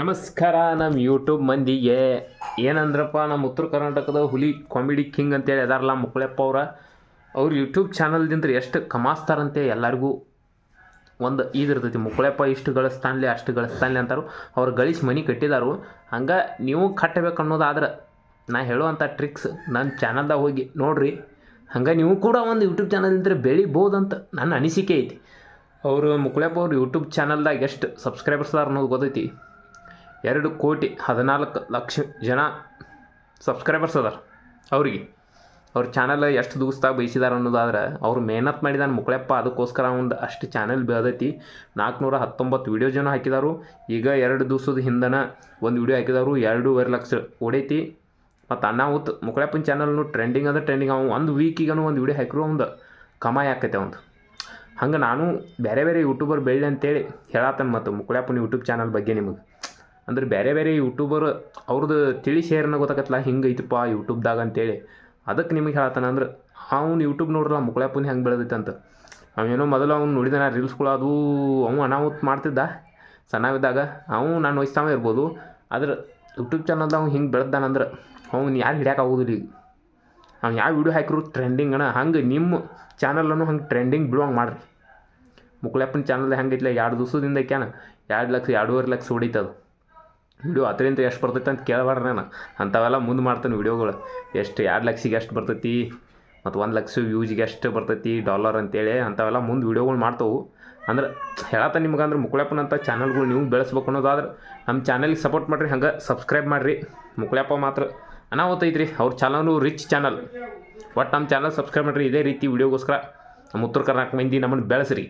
ನಮಸ್ಕಾರ ನಮ್ಮ ಯೂಟ್ಯೂಬ್ ಮಂದಿಗೆ. ಏನಂದ್ರಪ್ಪ ನಮ್ಮ ಉತ್ತರ ಕರ್ನಾಟಕದ ಹುಲಿ ಕಾಮಿಡಿ ಕಿಂಗ್ ಅಂತೇಳಿ ಅದಾರಲ್ಲ ಮುಕ್ಕಳಪ್ಪ ಅವ್ರ. ಅವ್ರು ಯೂಟ್ಯೂಬ್ ಚಾನಲ್ದಿಂದ ಎಷ್ಟು ಕಮಾಸ್ತಾರಂತೆ ಎಲ್ಲರಿಗೂ. ಒಂದು ಇದಿರ್ತೈತಿ ಮುಕ್ಕಳಪ್ಪ ಇಷ್ಟು ಗಳಿಸ್ತಾನ್ಲಿ, ಅಷ್ಟು ಗಳಿಸ್ತಾನ್ಲಿ ಅಂತಾರು. ಅವ್ರು ಗಳಿಸಿ ಮನೆ ಕಟ್ಟಿದಾರು. ಹಂಗೆ ನೀವು ಕಟ್ಟಬೇಕು ಅನ್ನೋದಾದ್ರೆ ನಾ ಹೇಳುವಂಥ ಟ್ರಿಕ್ಸ್ ನನ್ನ ಚಾನಲ್ದಾಗ ಹೋಗಿ ನೋಡ್ರಿ. ಹಂಗೆ ನೀವು ಕೂಡ ಒಂದು ಯೂಟ್ಯೂಬ್ ಚಾನಲ್ದಿಂದ ಬೆಳಿಬೋದಂತ ನನ್ನ ಅನಿಸಿಕೆ ಐತಿ. ಅವರು ಮುಕ್ಕಳಪ್ಪ ಅವ್ರ ಯೂಟ್ಯೂಬ್ ಚಾನಲ್ದಾಗ ಎಷ್ಟು ಸಬ್ಸ್ಕ್ರೈಬರ್ಸ್ ಅದಾರ ಅನ್ನೋದು ಗೊತ್ತೈತಿ. ಎರಡು ಕೋಟಿ ಹದಿನಾಲ್ಕು ಲಕ್ಷ ಜನ ಸಬ್ಸ್ಕ್ರೈಬರ್ಸ್ ಅದಾರ ಅವ್ರಿಗೆ. ಅವ್ರ ಚಾನಲ್ ಎಷ್ಟು ದಿವಸದಾಗ ಬಯಸಿದಾರ ಅನ್ನೋದಾದ್ರೆ ಅವ್ರು ಮೇಹನತ್ ಮಾಡಿದಾನೆ ಮುಕ್ಳಪ್ಪ ಅದಕ್ಕೋಸ್ಕರ ಒಂದು ಅಷ್ಟು ಚಾನಲ್ ಬೆಳೆದೈತಿ. ನಾಲ್ಕುನೂರ ಹತ್ತೊಂಬತ್ತು ವೀಡಿಯೋ ಜನ ಹಾಕಿದಾರು. ಈಗ ಎರಡು ದಿವಸದ ಹಿಂದನ ಒಂದು ವೀಡಿಯೋ ಹಾಕಿದಾರು. ಎರಡೂವರೆ ಲಕ್ಷ ಓಡೈತಿ. ಮತ್ತು ಅನಾಹುತ್ ಮುಕ್ಳಪ್ಪನ ಚಾನಲ್ನು ಟ್ರೆಂಡಿಂಗ್ ಅಂದ್ರೆ ಟ್ರೆಂಡಿಂಗ್ ಅವ ಒಂದು ವೀಕಿಗನು ಒಂದು ವೀಡಿಯೋ ಹಾಕಿರೋ ಒಂದು ಕಮಾಯಿ ಆಕೈತೆ ಒಂದು ಹಂಗೆ ನಾನು ಬೇರೆ ಬೇರೆ ಯೂಟ್ಯೂಬರ್ ಬೆಳ್ಳಿ ಅಂತೇಳಿ ಹೇಳತ್ತೇನೆ ಮತ್ತು ಮುಕ್ಳಪ್ಪನ ಯೂಟ್ಯೂಬ್ ಚಾನಲ್ ಬಗ್ಗೆ ನಿಮಗೆ. ಅಂದ್ರೆ ಬೇರೆ ಬೇರೆ ಯೂಟ್ಯೂಬರ್ ಅವ್ರದ್ದು ತಿಳಿ ಶೇರ್ನ ಗೊತ್ತಾಗತ್ತಲ್ಲ ಹಿಂಗೆ ಐತಪ್ಪ ಯೂಟ್ಯೂಬ್ದಾಗ ಅಂತೇಳಿ. ಅದಕ್ಕೆ ನಿಮಗೆ ಹೇಳ್ತಾನೆ ಅಂದ್ರೆ, ಅವ್ನು ಯೂಟ್ಯೂಬ್ ನೋಡ್ರಲ್ಲ ಮುಕ್ಳಪ್ಪನ ಹೆಂಗೆ ಬೆಳೆದೈತೆ ಅಂತ. ಅವೇನೋ ಮೊದಲು ಅವ್ನು ನೋಡಿದ ನಾ ರೀಲ್ಸ್ಗಳು ಅದು ಅವನು ಅನಾಹುತ್ ಮಾಡ್ತಿದ್ದ ಸಣ್ಣವಿದ್ದಾಗ. ಅವನು ನಾನು ವಯಸ್ಸಾವ ಇರ್ಬೋದು, ಆದ್ರೆ ಯೂಟ್ಯೂಬ್ ಚಾನಲ್ದಾಗ ಅವ್ನು ಹಿಂಗೆ ಬೆಳೆದಾನಂದ್ರೆ ಅವ್ನು ಯಾರು ಹಿಡಿಯೋಕೆ ಆಗೋದಿಲ್ಲ ಈಗ. ಅವ್ನು ಯಾವ ವೀಡಿಯೋ ಹಾಕಿದ್ರು ಟ್ರೆಂಡಿಂಗ್ ಅಣ್ಣ. ಹಂಗೆ ನಿಮ್ಮ ಚಾನಲನ್ನು ಹಂಗೆ ಟ್ರೆಂಡಿಂಗ್ ಬಿಡುವಂಗೆ ಮಾಡಿರಿ. ಮುಕ್ಳಪ್ಪನ ಚಾನಲ್ ಹೆಂಗೈತಿಲ್ಲ ಎರಡು ದಿವಸದಿಂದ ಕ್ಯಾನ ಎರಡು ಲಕ್ಷ, ಎರಡೂವರೆ ಲಕ್ಷ ಹೊಡಿತದು. ವಿಡಿಯೋ ಅದರಿಂದ ಎಷ್ಟು ಬರ್ತೈತೆ ಅಂತ ಕೇಳಬಾರ್ದು ನಾನು. ಅಂಥವೆಲ್ಲ ಮುಂದೆ ಮಾಡ್ತಾನೆ ವಿಡಿಯೋಗಳು. ಎಷ್ಟು ಎರಡು ಲಕ್ಷಕ್ಕೆ ಎಷ್ಟು ಬರ್ತೈತಿ, ಮತ್ತು ಒಂದು ಲಕ್ಷ ವ್ಯೂಜಿಗೆ ಎಷ್ಟು ಬರ್ತೈತಿ ಡಾಲರ್ ಅಂತೇಳಿ ಅಂಥವೆಲ್ಲ ಮುಂದೆ ವಿಡಿಯೋಗಳು ಮಾಡ್ತವೆ. ಅಂದ್ರೆ ಹೇಳತ್ತ ನಿಮ್ಗೆ ಅಂದ್ರೆ ಮುಕ್ಕಳಪ್ಪನಂಥ ಚಾನಲ್ಗಳು ನೀವು ಬೆಳೆಸ್ಬೇಕು ಅನ್ನೋದಾದ್ರೆ ನಮ್ಮ ಚಾನಲ್ಗೆ ಸಪೋರ್ಟ್ ಮಾಡಿರಿ, ಹಂಗೆ ಸಬ್ಸ್ಕ್ರೈಬ್ ಮಾಡಿರಿ. ಮುಕುಳಪ್ಪ ಮಾತ್ರ ಅನಾಹುತ ಐತ್ರಿ, ಅವ್ರ ಚಾನಲ್ನು ರಿಚ್ ಚಾನಲ್ ಒಟ್ಟು ನಮ್ಮ ಚಾನಲ್ ಸಬ್ಸ್ಕ್ರೈಬ್ ಮಾಡಿರಿ, ಇದೇ ರೀತಿ ವೀಡಿಯೋಗೋಸ್ಕರ. ನಮ್ಮ ಉತ್ತರ ಕರ್ನಾಟಕ ಮಂದಿ ನಮ್ಮನ್ನು ಬೆಳೆಸ್ರಿ.